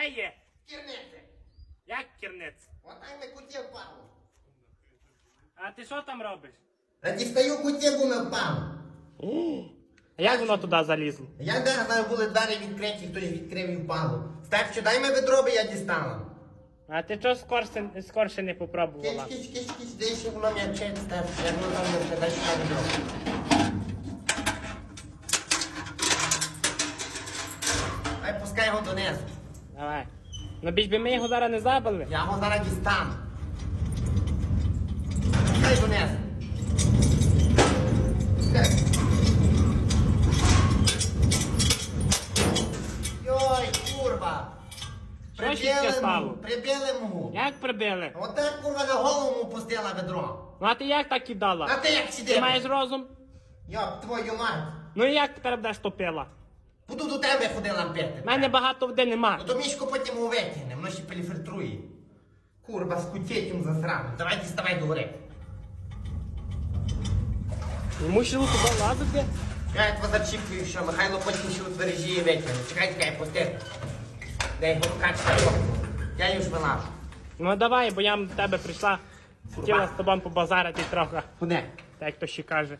де є? Кірнице. Як керниць? Отай ми куті впало. А ти що там робиш? Та дістаю куті, бо ми впало. А як воно туди залізло? Я де знаю, були двері відкриті, хтось відкрив і впало. Старчу, дай ми ведро, бо я дістала. А ти чого скорше, скорше не Кич, попробувала? кич, кич, кич, де ще воно м'ячить, старчу, як воно там не дай ще ведро. Ай, пускай його донесу. Давай. Ну більш би ми його зараз не забили. Я його зараз дістану. Донесу. Пускай. Йой, курва. Що ще таке стало? прибили мого. Як прибили? Отак курва на голову му пустила ведро. Ну а ти як так кидала? А ти як Ти сидиш? маєш розум? Йоп, твою мать. Ну і як тепер будеш топила? Буду до тебе ходила пити. У мене багато води нема. Ну то мішку потім викине, воно ще перефільтрує. Курва, скутєтім засрану. Давай діставай до гори. Мусило туди лазити. Я як зачіплюю, що Михайло потім ще у бережі її викине. Чекай, чекай, пусти. Дай його вкачати. Я її ж вилажу. Ну давай, бо я до тебе прийшла. Хотіла з тобою побазарити трохи, Куди? так як то ще каже.